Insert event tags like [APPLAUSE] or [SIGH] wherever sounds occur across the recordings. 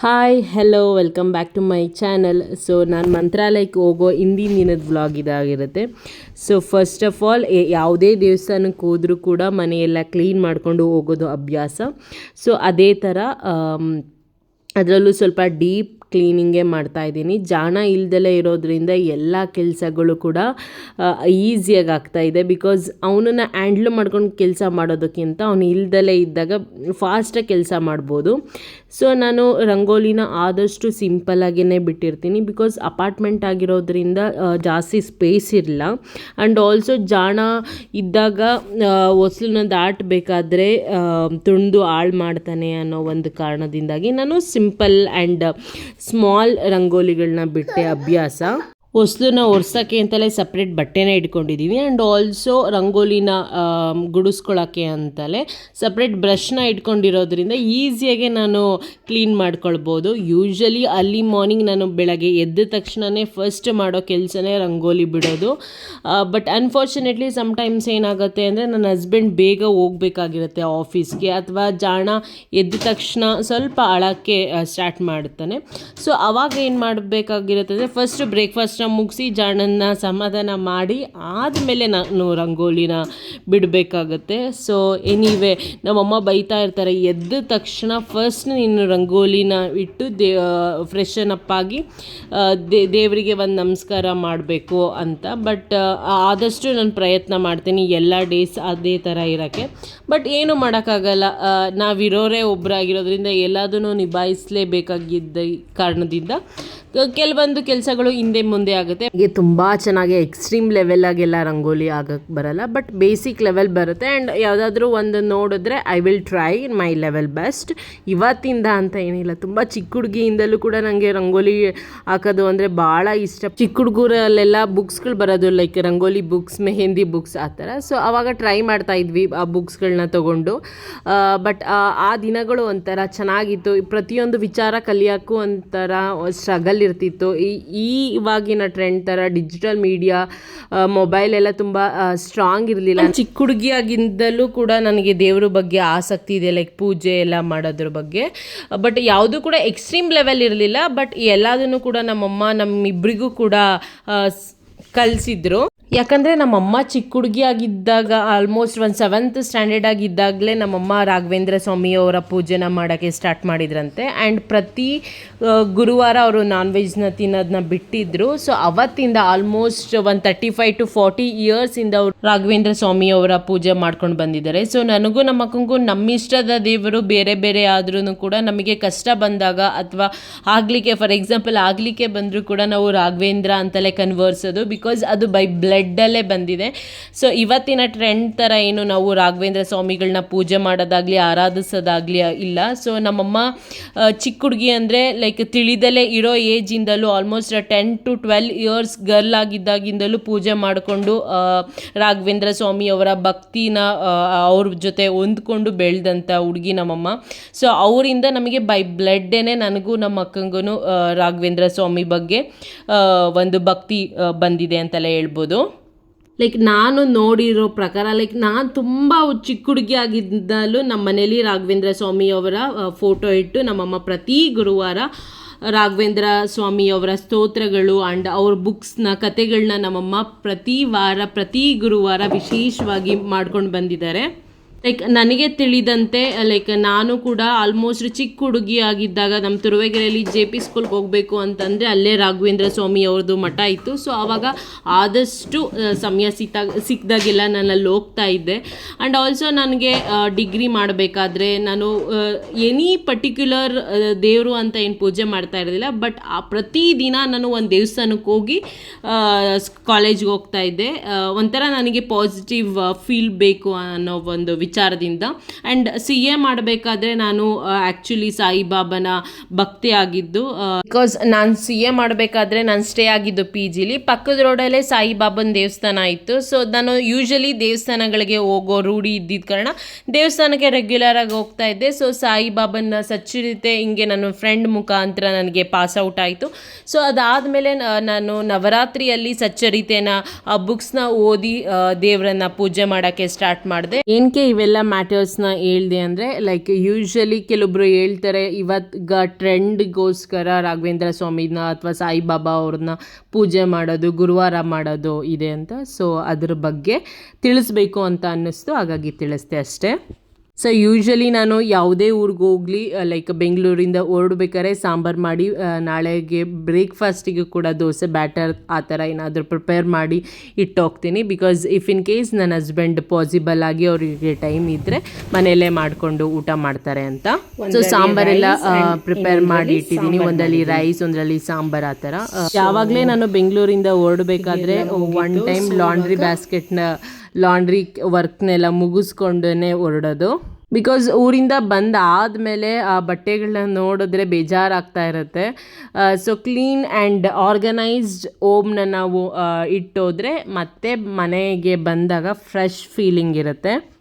Hi hello welcome back to my channel so ನಾನು ಮಂತ್ರಾಲಯಕ್ಕೆ ಹೋಗೋ ಹಿಂದಿನ ದಿನದ ವ್ಲಾಗ್ ಇದಾಗಿರುತ್ತೆ. ಸೊ ಫಸ್ಟ್ ಆಫ್ ಆಲ್ ಯಾವುದೇ ದೇವಸ್ಥಾನಕ್ಕೆ ಹೋದರೂ ಕೂಡ ಮನೆಯೆಲ್ಲ ಕ್ಲೀನ್ ಮಾಡಿಕೊಂಡು ಹೋಗೋದು ಅಭ್ಯಾಸ. ಸೊ ಅದೇ ಥರ ಅದರಲ್ಲೂ ಸ್ವಲ್ಪ ಡೀಪ್ ಕ್ಲೀನಿಂಗೇ ಮಾಡ್ತಾ ಇದ್ದೀನಿ. ಜಾಣ ಇಲ್ದಲೇ ಇರೋದ್ರಿಂದ ಎಲ್ಲ ಕೆಲಸಗಳು ಕೂಡ ಈಸಿಯಾಗಿ ಇದೆ. ಬಿಕಾಸ್ ಅವನನ್ನು ಹ್ಯಾಂಡ್ಲ್ ಮಾಡ್ಕೊಂಡು ಕೆಲಸ ಮಾಡೋದಕ್ಕಿಂತ ಅವನು ಇಲ್ದಲೇ ಇದ್ದಾಗ ಫಾಸ್ಟಾಗಿ ಕೆಲಸ ಮಾಡ್ಬೋದು. ಸೊ ನಾನು ರಂಗೋಲಿನ ಆದಷ್ಟು ಸಿಂಪಲ್ಲಾಗಿಯೇ ಬಿಟ್ಟಿರ್ತೀನಿ. ಬಿಕಾಸ್ ಅಪಾರ್ಟ್ಮೆಂಟ್ ಆಗಿರೋದ್ರಿಂದ ಜಾಸ್ತಿ ಸ್ಪೇಸ್ ಇರಲ್ಲ ಆ್ಯಂಡ್ ಆಲ್ಸೋ ಜಾಣ ಇದ್ದಾಗ ಹೊಸ್ಲನ್ನ ದಾಟಬೇಕಾದ್ರೆ ತುಂಡು ಹಾಳು ಮಾಡ್ತಾನೆ ಅನ್ನೋ ಒಂದು ಕಾರಣದಿಂದಾಗಿ ನಾನು ಸಿಂಪಲ್ ಆ್ಯಂಡ್ ಸ್ಮಾಲ್ ರಂಗೋಲಿಗಳನ್ನ ಬಿಟ್ಟೆ ಅಭ್ಯಾಸ. ಹೊಸ್ಲನ್ನ ಒರ್ಸೋಕ್ಕೆ ಅಂತಲೇ ಸಪ್ರೇಟ್ ಬಟ್ಟೆನ ಇಟ್ಕೊಂಡಿದ್ದೀವಿ ಆ್ಯಂಡ್ ಆಲ್ಸೋ ರಂಗೋಲಿನ ಗುಡಿಸ್ಕೊಳ್ಳೋಕ್ಕೆ ಅಂತಲೇ ಸಪ್ರೇಟ್ ಬ್ರಷ್ನ ಇಟ್ಕೊಂಡಿರೋದ್ರಿಂದ ಈಸಿಯಾಗಿ ನಾನು ಕ್ಲೀನ್ ಮಾಡ್ಕೊಳ್ಬೋದು. ಯೂಶ್ವಲಿ ಅಲ್ಲಿ ಮಾರ್ನಿಂಗ್ ನಾನು ಬೆಳಗ್ಗೆ ಎದ್ದ ತಕ್ಷಣವೇ ಫಸ್ಟ್ ಮಾಡೋ ಕೆಲಸನೇ ರಂಗೋಲಿ ಬಿಡೋದು. ಬಟ್ ಅನ್ಫಾರ್ಚುನೇಟ್ಲಿ ಸಮ್ಟೈಮ್ಸ್ ಏನಾಗುತ್ತೆ ಅಂದರೆ ನನ್ನ ಹಸ್ಬೆಂಡ್ ಬೇಗ ಹೋಗಬೇಕಾಗಿರುತ್ತೆ ಆಫೀಸ್ಗೆ ಅಥವಾ ಜಾಣ ಎದ್ದ ತಕ್ಷಣ ಸ್ವಲ್ಪ ಅಳಕ್ಕೆ ಸ್ಟಾರ್ಟ್ ಮಾಡ್ತಾನೆ. ಸೊ ಅವಾಗ ಏನು ಮಾಡಬೇಕಾಗಿರುತ್ತೆ ಅಂದರೆ ಫಸ್ಟ್ ಬ್ರೇಕ್ಫಾಸ್ಟ್ನ ಮುಗಿಸಿ ಜಾಣನ್ನ ಸಮಾಧಾನ ಮಾಡಿ ಆದಮೇಲೆ ನಾನು ರಂಗೋಲಿನ ಬಿಡಬೇಕಾಗತ್ತೆ. ಸೊ ಎನಿವೆ ನಮ್ಮಮ್ಮ ಬೈತಾ ಇರ್ತಾರೆ, ಎದ್ದ ತಕ್ಷಣ ಫಸ್ಟ್ ನೀನು ರಂಗೋಲಿನ ಇಟ್ಟು ದೇ ಫ್ರೆಶನ್ ಅಪ್ ಆಗಿ ದೇವರಿಗೆ ಒಂದು ನಮಸ್ಕಾರ ಮಾಡಬೇಕು ಅಂತ. ಬಟ್ ಆದಷ್ಟು ನಾನು ಪ್ರಯತ್ನ ಮಾಡ್ತೀನಿ, ಎಲ್ಲ ಡೇಸ್ ಅದೇ ಥರ ಇರೋಕ್ಕೆ. ಬಟ್ ಏನು ಮಾಡೋಕ್ಕಾಗಲ್ಲ ನಾವಿರೋರೇ ಒಬ್ಬರಾಗಿರೋದ್ರಿಂದ ಎಲ್ಲದನ್ನು ನಿಭಾಯಿಸಲೇಬೇಕಾಗಿದ್ದ ಕಾರಣದಿಂದ ಕೆಲವೊಂದು ಕೆಲಸಗಳು ಹಿಂದೆ ಮುಂದೆ ಆಗುತ್ತೆ. ಹೀಗೆ ತುಂಬಾ ಚೆನ್ನಾಗಿ ಎಕ್ಸ್ಟ್ರೀಮ್ ಲೆವೆಲ್ ಆಗೆಲ್ಲ ರಂಗೋಲಿ ಆಗಕ್ಕೆ ಬರಲ್ಲ ಬಟ್ ಬೇಸಿಕ್ ಲೆವೆಲ್ ಬರುತ್ತೆ. ಆ್ಯಂಡ್ ಯಾವುದಾದ್ರೂ ಒಂದು ನೋಡಿದ್ರೆ I will try in my level best ಇವತ್ತಿಂದ ಅಂತ ಏನಿಲ್ಲ, ತುಂಬ ಚಿಕ್ಕ ಹುಡುಗಿಯಿಂದಲೂ ಕೂಡ ನನಗೆ ರಂಗೋಲಿ ಹಾಕೋದು ಅಂದರೆ ಭಾಳ ಇಷ್ಟ. ಚಿಕ್ಕ ಹುಡುಗರಲ್ಲೆಲ್ಲ ಬುಕ್ಸ್ಗಳು ಬರೋದು like rangoli books mehendi books ಆ ಥರ. ಸೊ ಅವಾಗ ಟ್ರೈ ಮಾಡ್ತಾ ಇದ್ವಿ ಆ ಬುಕ್ಸ್ಗಳನ್ನ ತೊಗೊಂಡು. ಬಟ್ ಆ ದಿನಗಳು ಒಂಥರ ಚೆನ್ನಾಗಿತ್ತು. ಪ್ರತಿಯೊಂದು ವಿಚಾರ ಕಲಿಯೋಕ್ಕೂ ಒಂಥರ ಸ್ಟ್ರಗಲ್ ಇರ್ತಿತ್ತು. ಈ ಈ ಇವಾಗಿನ ಟ್ರೆಂಡ್ ಥರ ಡಿಜಿಟಲ್ ಮೀಡಿಯಾ ಮೊಬೈಲ್ ಎಲ್ಲ ತುಂಬ ಸ್ಟ್ರಾಂಗ್ ಇರಲಿಲ್ಲ. ಚಿಕ್ಕ ಹುಡುಗಿಯಾಗಿಂದಲೂ ಕೂಡ ನನಗೆ ದೇವ್ರ ಬಗ್ಗೆ ಆಸಕ್ತಿ ಇದೆ ಲೈಕ್ ಪೂಜೆ ಎಲ್ಲ ಮಾಡೋದ್ರ ಬಗ್ಗೆ. ಬಟ್ ಯಾವುದು ಕೂಡ ಎಕ್ಸ್ಟ್ರೀಮ್ ಲೆವೆಲ್ ಇರಲಿಲ್ಲ ಬಟ್ ಎಲ್ಲದನ್ನು ಕೂಡ ನಮ್ಮಮ್ಮ ನಮ್ಮಿಬ್ಬರಿಗೂ ಕೂಡ ಕಲಿಸಿದ್ರು. ಯಾಕಂದರೆ ನಮ್ಮಮ್ಮ ಚಿಕ್ಕ ಹುಡುಗಿ ಆಗಿದ್ದಾಗ ಆಲ್ಮೋಸ್ಟ್ ಒಂದು ಸೆವೆಂತ್ ಸ್ಟ್ಯಾಂಡರ್ಡ್ ಆಗಿದ್ದಾಗಲೇ ನಮ್ಮಮ್ಮ ರಾಘವೇಂದ್ರ ಸ್ವಾಮಿ ಅವರ ಪೂಜೆನ ಮಾಡೋಕ್ಕೆ ಸ್ಟಾರ್ಟ್ ಮಾಡಿದ್ರಂತೆ. ಆ್ಯಂಡ್ ಪ್ರತಿ ಗುರುವಾರ ಅವರು ನಾನ್ ವೆಜ್ನ ತಿನ್ನೋದನ್ನ ಬಿಟ್ಟಿದ್ರು. ಸೊ ಅವತ್ತಿಂದ ಆಲ್ಮೋಸ್ಟ್ ಒಂದು ತರ್ಟಿ ಫೈವ್ ಟು ಫಾರ್ಟಿ ಇಯರ್ಸಿಂದ ಅವರು ರಾಘವೇಂದ್ರ ಸ್ವಾಮಿ ಅವರ ಪೂಜೆ ಮಾಡ್ಕೊಂಡು ಬಂದಿದ್ದಾರೆ. ಸೊ ನನಗೂ ನಮ್ಮ ಮಕ್ಕಂಗೂ ನಮ್ಮಿಷ್ಟದ ದೇವರು ಬೇರೆ ಬೇರೆ ಆದ್ರೂ ಕೂಡ ನಮಗೆ ಕಷ್ಟ ಬಂದಾಗ ಅಥವಾ ಆಗಲಿಕ್ಕೆ ಫಾರ್ ಎಕ್ಸಾಂಪಲ್ ಆಗಲಿಕ್ಕೆ ಬಂದರೂ ಕೂಡ ನಾವು ರಾಘವೇಂದ್ರ ಅಂತಲೇ ಕನ್ವರ್ಸೋದು ಬಿಕಾಸ್ ಅದು ಬೈ ಬ್ಲಡ್ಡಲ್ಲೇ ಬಂದಿದೆ. ಸೊ ಇವತ್ತಿನ ಟ್ರೆಂಡ್ ಥರ ಏನು ನಾವು ರಾಘವೇಂದ್ರ ಸ್ವಾಮಿಗಳನ್ನ ಪೂಜೆ ಮಾಡೋದಾಗಲಿ, ಆರಾಧಿಸೋದಾಗಲಿ ಇಲ್ಲ. ಸೊ ನಮ್ಮಮ್ಮ ಚಿಕ್ಕ ಹುಡುಗಿ ಅಂದರೆ ಲೈಕ್ ತಿಳಿದಲೇ ಇರೋ ಏಜಿಂದಲೂ almost ten to twelve years girl ಆಗಿದ್ದಾಗಿಂದಲೂ ಪೂಜೆ ಮಾಡಿಕೊಂಡು ರಾಘವೇಂದ್ರ ಸ್ವಾಮಿ ಅವರ ಭಕ್ತಿನ ಅವ್ರ ಜೊತೆ ಹೊಂದ್ಕೊಂಡು ಬೆಳೆದಂಥ ಹುಡುಗಿ ನಮ್ಮಮ್ಮ. ಸೊ ಅವರಿಂದ ನಮಗೆ ಬೈ ಬ್ಲಡ್ಡೇನೆ ನನಗೂ ನಮ್ಮ ಅಕ್ಕಂಗೂ ರಾಘವೇಂದ್ರ ಸ್ವಾಮಿ ಬಗ್ಗೆ ಒಂದು ಭಕ್ತಿ ಬಂದಿದೆ ಅಂತಲೇ ಹೇಳ್ಬೋದು. ಲೈಕ್ ನಾನು ನೋಡಿರೋ ಪ್ರಕಾರ ಲೈಕ್ ನಾನು ತುಂಬ ಚಿಕ್ಕ ಹುಡುಗಿ ಆಗಿದ್ದಲ್ಲೂ ನಮ್ಮ ಮನೇಲಿ ರಾಘವೇಂದ್ರ ಸ್ವಾಮಿ ಅವರ ಫೋಟೋ ಇಟ್ಟು ನಮ್ಮಮ್ಮ ಪ್ರತಿ ಗುರುವಾರ ರಾಘವೇಂದ್ರ ಸ್ವಾಮಿ ಅವರ ಸ್ತೋತ್ರಗಳು ಆ್ಯಂಡ್ ಅವ್ರ ಬುಕ್ಸ್ನ ಕತೆಗಳನ್ನ ನಮ್ಮಮ್ಮ ಪ್ರತಿ ವಾರ, ಪ್ರತಿ ಗುರುವಾರ ವಿಶೇಷವಾಗಿ ಮಾಡ್ಕೊಂಡು ಬಂದಿದ್ದಾರೆ. ಲೈಕ್ ನನಗೆ ತಿಳಿದಂತೆ ಲೈಕ್ ನಾನು ಕೂಡ ಆಲ್ಮೋಸ್ಟ್ ಚಿಕ್ಕ ಹುಡುಗಿ ಆಗಿದ್ದಾಗ ನಮ್ಮ ತುರುವೇಗೆರೆಯಲ್ಲಿ ಜೆ ಪಿ ಸ್ಕೂಲ್ಗೆ ಹೋಗಬೇಕು ಅಂತಂದರೆ ಅಲ್ಲೇ ರಾಘವೇಂದ್ರ ಸ್ವಾಮಿ ಅವ್ರದ್ದು ಮಠ ಇತ್ತು. ಸೊ ಆವಾಗ ಆದಷ್ಟು ಸಮಯ ಸಿಕ್ಕಾಗ ಸಿಕ್ಕಿದಾಗೆಲ್ಲ ನಾನು ಅಲ್ಲಿ ಹೋಗ್ತಾ ಇದ್ದೆ. ಆ್ಯಂಡ್ ಆಲ್ಸೋ ನನಗೆ ಡಿಗ್ರಿ ಮಾಡಬೇಕಾದ್ರೆ ನಾನು ಎನಿ ಪರ್ಟಿಕ್ಯುಲರ್ ದೇವರು ಅಂತ ಏನು ಪೂಜೆ ಮಾಡ್ತಾ ಇರಲಿಲ್ಲ. ಬಟ್ ಆ, ಪ್ರತಿದಿನ ನಾನು ಒಂದು ದೇವಸ್ಥಾನಕ್ಕೆ ಹೋಗಿ ಕಾಲೇಜ್ಗೆ ಹೋಗ್ತಾ ಇದ್ದೆ. ಒಂಥರ ನನಗೆ ಪಾಸಿಟಿವ್ ಫೀಲ್ ಬೇಕು ಅನ್ನೋ ಒಂದು ವಿಚಾರದಿಂದ. ಆ್ಯಂಡ್ ಸಿ ಎ ಮಾಡಬೇಕಾದ್ರೆ ನಾನು ಆ್ಯಕ್ಚುಲಿ ಸಾಯಿಬಾಬನ ಭಕ್ತಿ ಆಗಿದ್ದು ಬಿಕಾಸ್ ನಾನು ಸಿ ಎ ಮಾಡಬೇಕಾದ್ರೆ ನಾನು ಸ್ಟೇ ಆಗಿದ್ದು ಪಿ ಜಿಲಿ ಪಕ್ಕದ ರೋಡಲ್ಲೇ ಸಾಯಿಬಾಬನ ದೇವಸ್ಥಾನ ಇತ್ತು. ಸೊ ನಾನು ಯೂಶಲಿ ದೇವಸ್ಥಾನಗಳಿಗೆ ಹೋಗೋ ರೂಢಿ ಇದ್ದಿದ್ದ ಕಾರಣ ದೇವಸ್ಥಾನಕ್ಕೆ ರೆಗ್ಯುಲರ್ ಆಗಿ ಹೋಗ್ತಾ ಇದ್ದೆ. ಸೊ ಸಾಯಿಬಾಬನ ಸಚ್ಚರಿತೆ ಹಿಂಗೆ ನನ್ನ ಫ್ರೆಂಡ್ ಮುಖಾಂತರ ನನಗೆ ಪಾಸ್ ಔಟ್ ಆಯಿತು. ಸೊ ಅದಾದಮೇಲೆ ನಾನು ನವರಾತ್ರಿಯಲ್ಲಿ ಸಚ್ಚರಿತೆನ ಬುಕ್ಸ್ನ ಓದಿ ದೇವರನ್ನ ಪೂಜೆ ಮಾಡೋಕ್ಕೆ ಸ್ಟಾರ್ಟ್ ಮಾಡಿದೆ. ಏನಕ್ಕೆ ಇವೆಲ್ಲ ಮ್ಯಾಟರ್ಸ್ನ ಹೇಳ್ದೆ ಅಂದರೆ ಲೈಕ್ ಯೂಶ್ವಲಿ ಕೆಲವೊಬ್ರು ಹೇಳ್ತಾರೆ ಇವತ್ಗ ಟ್ರೆಂಡ್ಗೋಸ್ಕರ ರಾಘವೇಂದ್ರ ಸ್ವಾಮಿನ ಅಥವಾ ಸಾಯಿಬಾಬಾ ಅವ್ರನ್ನ ಪೂಜೆ ಮಾಡೋದು, ಗುರುವಾರ ಮಾಡೋದು ಇದೆ ಅಂತ. ಸೊ ಅದ್ರ ಬಗ್ಗೆ ತಿಳಿಸ್ಬೇಕು ಅಂತ ಅನ್ನಿಸ್ತು. ಹಾಗಾಗಿ ತಿಳಿಸ್ದೆ ಅಷ್ಟೇ. ಸೊ ಯೂಶ್ವಲಿ ನಾನು ಯಾವುದೇ ಊರಿಗೆ ಹೋಗಲಿ ಲೈಕ್ ಬೆಂಗಳೂರಿಂದ ಹೊರಡ್ಬೇಕಾದ್ರೆ ಸಾಂಬಾರು ಮಾಡಿ ನಾಳೆಗೆ ಬ್ರೇಕ್ಫಾಸ್ಟಿಗೆ ಕೂಡ ದೋಸೆ ಬ್ಯಾಟರ್ ಆ ಥರ ಏನಾದರೂ ಪ್ರಿಪೇರ್ ಮಾಡಿ ಇಟ್ಟೋಗ್ತೀನಿ ಬಿಕಾಸ್ ಇಫ್ ಇನ್ ಕೇಸ್ ನನ್ನ ಹಸ್ಬೆಂಡ್ ಪಾಸಿಬಲ್ ಆಗಿ ಅವರಿಗೆ ಟೈಮ್ ಇದ್ದರೆ ಮನೆಯಲ್ಲೇ ಮಾಡಿಕೊಂಡು ಊಟ ಮಾಡ್ತಾರೆ ಅಂತ. ಸೊ ಸಾಂಬಾರೆಲ್ಲ ಪ್ರಿಪೇರ್ ಮಾಡಿ ಇಟ್ಟಿದ್ದೀನಿ. ಒಂದಲ್ಲಿ ರೈಸ್ ಒಂದರಲ್ಲಿ ಸಾಂಬಾರ್ ಆ ಥರ. ಯಾವಾಗಲೇ ನಾನು ಬೆಂಗಳೂರಿಂದ ಹೊರಡ್ಬೇಕಾದ್ರೆ ಒನ್ ಟೈಮ್ ಲಾಂಡ್ರಿ ಬ್ಯಾಸ್ಕೆಟ್ನ ಲಾಂಡ್ರಿ ವರ್ಕ್ನೆಲ್ಲ ಮುಗಿಸ್ಕೊಂಡೇ ಹೊರಡೋದು. ಬಿಕಾಸ್ ಊರಿಂದ ಬಂದು ಆದಮೇಲೆ ಆ ಬಟ್ಟೆಗಳನ್ನ ನೋಡಿದ್ರೆ ಬೇಜಾರಾಗ್ತಾ ಇರುತ್ತೆ. ಸೊ ಕ್ಲೀನ್ ಆ್ಯಂಡ್ ಆರ್ಗನೈಸ್ಡ್ ಓಮ್ನ ನಾವು ಇಟ್ಟೋದ್ರೆ ಮತ್ತೆ ಮನೆಗೆ ಬಂದಾಗ ಫ್ರೆಶ್ ಫೀಲಿಂಗ್ ಇರುತ್ತೆ.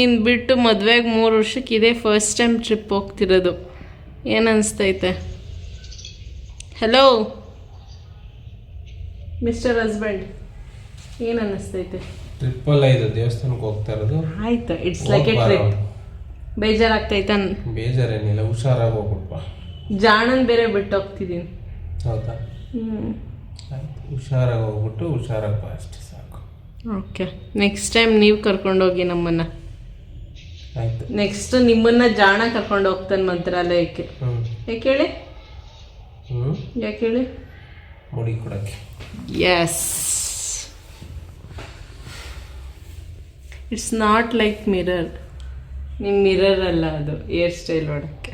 ನೀನು ಬಿಟ್ಟು ಮದುವೆಗೆ ಮೂರು ವರ್ಷಕ್ಕೆ ಇದೇ ಫಸ್ಟ್ ಟೈಮ್ ಟ್ರಿಪ್ ಹೋಗ್ತಿರೋದು. ಏನು ಅನಿಸ್ತೈತೆ? ಹಲೋ ಮಿಸ್ಟರ್ ಹಸ್ಬೆಂಡ್ ಏನನ್ನಿಸ್ತೈತೆ ಅನ್ನಿಸ್ತೈತೆ ಟ್ರಿಪ್ಪಲ್ಲ ಇದು ದೇವಸ್ಥಾನಕ್ಕೆ ಹೋಗ್ತಾ ಇರೋದು. ಆಯ್ತು ಇಟ್ಸ್ ಲೈಕ್ ಎ ಟ್ರಿಪ್ ಬೇಜಾರಾಗ್ತೈತೆ? ಬೇಜಾರೇನಿಲ್ಲ ಹುಷಾರಾಗಿ ಹೋಗ್ಬಿಟ್ಪ ಜಾಣನ್ ಬೇರೆ ಬಿಟ್ಟು ಹೋಗ್ತಿದ್ದೀನಿ ಹೌದಾ ಹ್ಞೂ ಹುಷಾರಾಗಿ ಹೋಗ್ಬಿಟ್ಟು ಹುಷಾರಾಗಿ ಅಷ್ಟೇ ಸಾಕು. ಓಕೆ ನೆಕ್ಸ್ಟ್ ಟೈಮ್ ನೀವು ಕರ್ಕೊಂಡೋಗಿ ನಮ್ಮನ್ನು. ಆಯ್ತು. ನೆಕ್ಸ್ಟ್ ನಿಮ್ಮನ್ನ ಜಾಣ ಕರ್ಕೊಂಡು ಹೋಗ್ತಾನೆ ಮಂತ್ರಾಲಯಕ್ಕೆ. ಯಾಕೆ ಹೇಳಿ? ಯಾಕೆ ಹೇಳಿ? ಮುಡಿ ಕೊಡಕ್ಕೆ. Yes it's not like mirror ನಿಮ್ಮ ಮಿರರ್ ಅಲ್ಲ ಅದು ಹೇರ್ ಸ್ಟೈಲ್ ಮಾಡಕ್ಕೆ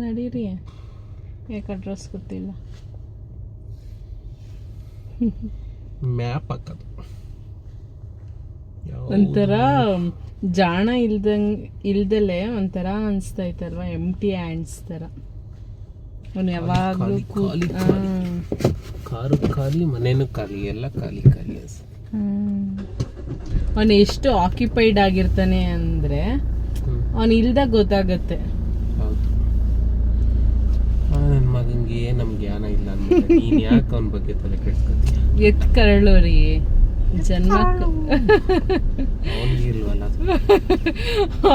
ನಡೀರಿ. ಯಾಕೆ ಅಡ್ರೆಸ್ ಗೊತ್ತಿಲ್ಲ. ಮ್ಯಾಪ್ ಹಾಕೋದು ಒಂಥರ ಜಾಣ ಇಲ್ದಂಗ್ ಇಲ್ದಲೆ ಒಂಥರ ಇತ್ತಲ್ವಾ ಎಂಟಿ ಹ್ಯಾಂಡ್ಸ್ ಥರ. ಅವ್ನು ಯಾವಾಗಲೂ ಖಾಲಿ, ಕಾರು ಖಾಲಿ ಮನೇನು ಖಾಲಿ ಎಲ್ಲ ಖಾಲಿ ಖಾಲಿ ಅವನು ಎಷ್ಟು ಆಕ್ಯುಪೈಡ್ ಆಗಿರ್ತಾನೆ ಅಂದರೆ. ಅವನು ಇಲ್ದಾಗ ಗೊತ್ತಾಗತ್ತೆ. ಹೌದು. ನನ್ನ ಮಗನಿಗೆ ನಮ್ಗೆ ಜ್ಞಾನ ಇಲ್ಲ ಅಂತ ನೀನು ಯಾಕೆ ಅವನ ಬಗ್ಗೆ ತಲೆ ಕೆಡ್ಸ್ಕೊತೀಯ ಎತ್ ಕರಳು ರೀ. ಜನ್ಮ ನನ್.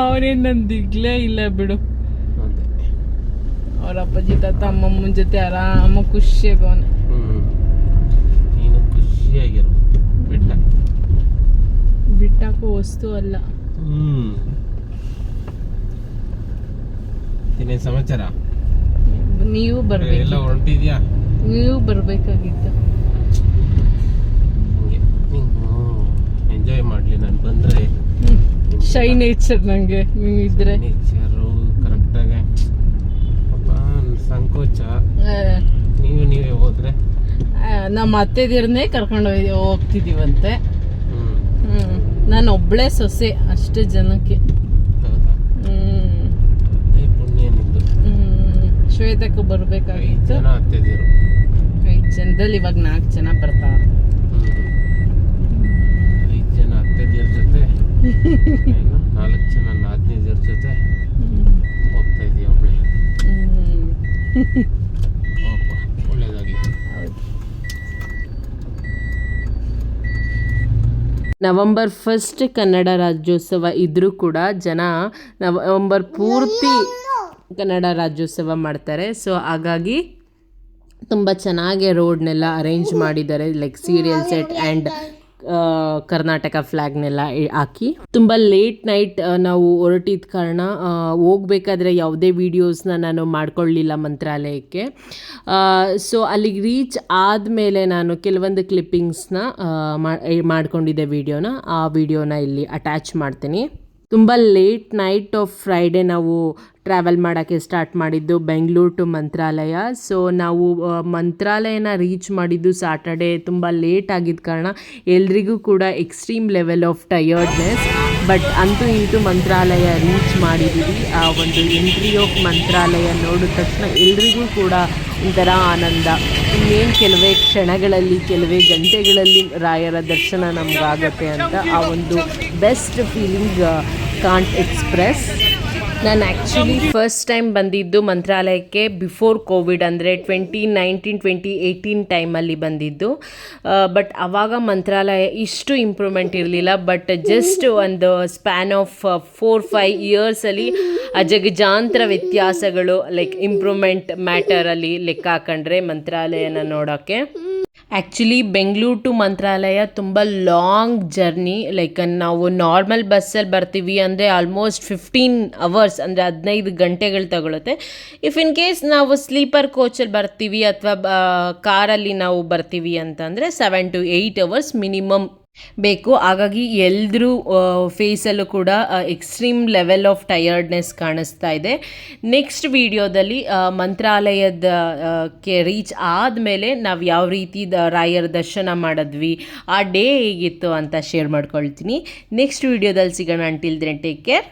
ಅವನೇನು ನನ್ನ ದಿಗ್ಲೇ ಇಲ್ಲ ಬಿಡು. ಅವ್ರ ಅಪ್ಪಾಜಿ ತಾತ ಅಮ್ಮಮ್ಮನ ಜೊತೆ ಆರಾಮ ಖುಷಿ ಹ್ಞೂ ನೀನು ಖುಷಿಯಾಗಿರು. ಬಿಟ್ಟ. ಬಿಟ್ಟಾಕೋ ವಸ್ತು ಅಲ್ಲ. ಇನ್ನೇನು ಸಮಾಚಾರ? ನೀವು ಎಲ್ಲ ಬರ್ಬೇಕು ಹೊರಟಿದ್ಯಾ? ನೀವು ಬರ್ಬೇಕಾಗಿತ್ತು ಹಂಗೆ ಎಂಜಾಯ್ ಮಾಡಲಿ ನಾನು ಬಂದರೆ ಶೈ ನೇಚರ್ ನಂಗೆ ನೀವು ಇದ್ರೆ? ನೇಚರು ಕರೆಕ್ಟಾಗಿ ಪಾಪ ಸಂಕೋಚ. ನೀವು ನೀವೇ ಹೋದ್ರೆ? ನಮ್ಮ ಅತ್ತೆದಿರನ್ನೇ ಕರ್ಕೊಂಡು ಹೋಗಿ- ಹೋಗ್ತಿದೀವಂತೆ. ನಾನು ಒಬ್ಳೆ ಸೊಸೆ ಅಷ್ಟೇ ಜನಕ್ಕೆ. ಶ್ವೇತಕ್ಕೆ ಐದು ಬರ್ಬೇಕಾಗಿತ್ತು ಐದು ಜನದಲ್ಲಿ ಇವಾಗ ನಾಲ್ಕು ಜನ ಬರ್ತಾವ ಐದು ಜನ ಅತ್ತೆದಿರ [LAUGHS] ನಾಲ್ಕು ಜನ ಜೊತೆ ಹೋಗ್ತಾ ಒಳ್ಳೇದಾಗಲಿ ಹೌದು ನವಂಬರ್ ಫಸ್ಟ್ ಕನ್ನಡ ರಾಜ್ಯೋತ್ಸವ ಇದ್ರೂ ಕೂಡ ಜನ ನವಂಬರ್ ಪೂರ್ತಿ ಕನ್ನಡ ರಾಜ್ಯೋತ್ಸವ ಮಾಡ್ತಾರೆ. ಸೊ ಹಾಗಾಗಿ ತುಂಬ ಚೆನ್ನಾಗಿ ರೋಡ್ನೆಲ್ಲ ಅರೇಂಜ್ ಮಾಡಿದ್ದಾರೆ like serial set and Karnataka ಫ್ಲ್ಯಾಗ್ನೆಲ್ಲ ಹಾಕಿ. ತುಂಬ ಲೇಟ್ ನೈಟ್ ನಾವು ಹೊರಟಿದ್ದ ಕಾರಣ ಹೋಗ್ಬೇಕಾದ್ರೆ ಯಾವುದೇ ವೀಡಿಯೋಸ್ನ ನಾನು ಮಾಡ್ಕೊಳ್ಳಿಲ್ಲ ಮಂತ್ರಾಲಯಕ್ಕೆ. ಸೊ ಅಲ್ಲಿಗೆ ರೀಚ್ ಆದಮೇಲೆ ನಾನು ಕೆಲವೊಂದು ಕ್ಲಿಪ್ಪಿಂಗ್ಸ್ನ ಮಾಡ್ಕೊಂಡಿದ್ದೆ ವೀಡಿಯೋನ ಆ ವಿಡಿಯೋನ ಇಲ್ಲಿ ಅಟ್ಯಾಚ್ ಮಾಡ್ತೀನಿ. ತುಂಬ ಲೇಟ್ ನೈಟ್ ಆಫ್ ಫ್ರೈಡೇ ನಾವು ಟ್ರಾವೆಲ್ ಮಾಡೋಕ್ಕೆ ಸ್ಟಾರ್ಟ್ ಮಾಡಿದ್ದು ಬೆಂಗಳೂರು ಟು ಮಂತ್ರಾಲಯ ಸೊ ನಾವು ಮಂತ್ರಾಲಯನ ರೀಚ್ ಮಾಡಿದ್ದು ಸಾಟರ್ಡೆ ತುಂಬ ಲೇಟ್ ಆಗಿದ್ದ ಕಾರಣ ಎಲ್ರಿಗೂ ಕೂಡ extreme level of tiredness but ಅಂತೂ ಇಂತೂ ಮಂತ್ರಾಲಯ ರೀಚ್ ಮಾಡಿದ್ದೀವಿ. ಆ ಒಂದು ಎಂಟ್ರಿ ಆಫ್ ಮಂತ್ರಾಲಯ ನೋಡಿದ ತಕ್ಷಣ ಎಲ್ರಿಗೂ ಕೂಡ ಒಂಥರ ಆನಂದ. ಇನ್ನೇನು ಕೆಲವೇ ಕ್ಷಣಗಳಲ್ಲಿ, ಕೆಲವೇ ಗಂಟೆಗಳಲ್ಲಿ ರಾಯರ ದರ್ಶನ ನಮಗಾಗತ್ತೆ ಅಂತ ಆ ಒಂದು ಬೆಸ್ಟ್ ಫೀಲಿಂಗ್ ಕಾಂಟ್ ಎಕ್ಸ್ಪ್ರೆಸ್ ನಾನು ಆ್ಯಕ್ಚುಲಿ ಫಸ್ಟ್ ಟೈಮ್ ಬಂದಿದ್ದು ಮಂತ್ರಾಲಯಕ್ಕೆ ಬಿಫೋರ್ ಕೋವಿಡ್ ಅಂದರೆ ಟ್ವೆಂಟಿ ನೈನ್ಟೀನ್ ಟ್ವೆಂಟಿ ಏಯ್ಟೀನ್ ಟೈಮಲ್ಲಿ ಬಂದಿದ್ದು. ಬಟ್ ಆವಾಗ ಮಂತ್ರಾಲಯ ಇಷ್ಟು ಇಂಪ್ರೂವ್ಮೆಂಟ್ ಇರಲಿಲ್ಲ ಬಟ್ ಜಸ್ಟ್ ಒಂದು ಸ್ಪ್ಯಾನ್ ಆಫ್ ಫೋರ್ ಫೈವ್ ಇಯರ್ಸಲ್ಲಿ ಅಜಗಜಾಂತರ ವ್ಯತ್ಯಾಸಗಳು ಲೈಕ್ ಇಂಪ್ರೂವ್ಮೆಂಟ್ ಮ್ಯಾಟರಲ್ಲಿ ಲೆಕ್ಕ ಹಾಕೊಂಡ್ರೆ ಮಂತ್ರಾಲಯನ ನೋಡೋಕ್ಕೆ ಆ್ಯಕ್ಚುಲಿ ಬೆಂಗಳೂರು ಟು ಮಂತ್ರಾಲಯ ತುಂಬ ಲಾಂಗ್ ಜರ್ನಿ ಲೈಕ್ ನಾವು ನಾರ್ಮಲ್ ಬಸ್ಸಲ್ಲಿ ಬರ್ತೀವಿ ಅಂದರೆ ಆಲ್ಮೋಸ್ಟ್ ಫಿಫ್ಟೀನ್ ಅವರ್ಸ್ ಅಂದರೆ ಹದಿನೈದು ಗಂಟೆಗಳು ತಗೊಳುತ್ತೆ. ಇಫ್ ಇನ್ ಕೇಸ್ ನಾವು ಸ್ಲೀಪರ್ ಕೋಚಲ್ಲಿ ಬರ್ತೀವಿ, ಅಥವಾ ಕಾರಲ್ಲಿ ನಾವು ಬರ್ತೀವಿ ಅಂತಂದರೆ seven to eight hours minimum ಬೇಕು. ಹಾಗಾಗಿ ಎಲ್ಲರೂ ಫೇಸಲ್ಲೂ ಕೂಡ ಎಕ್ಸ್ಟ್ರೀಮ್ ಲೆವೆಲ್ ಆಫ್ ಟಯರ್ಡ್ನೆಸ್ ಕಾಣಿಸ್ತಾ ಇದೆ. ನೆಕ್ಸ್ಟ್ ವಿಡಿಯೋದಲ್ಲಿ ಮಂತ್ರಾಲಯದ ಕೆ ರೀಚ್ ಆದಮೇಲೆ ನಾವು ಯಾವ ರೀತಿ ದ, ರಾಯರ ದರ್ಶನ ಮಾಡಿದ್ವಿ, ಆ ಡೇ ಹೇಗಿತ್ತು ಅಂತ ಶೇರ್ ಮಾಡ್ಕೊಳ್ತೀನಿ. ನೆಕ್ಸ್ಟ್ ವಿಡಿಯೋದಲ್ಲಿ ಸಿಗೋಣ. Until then take care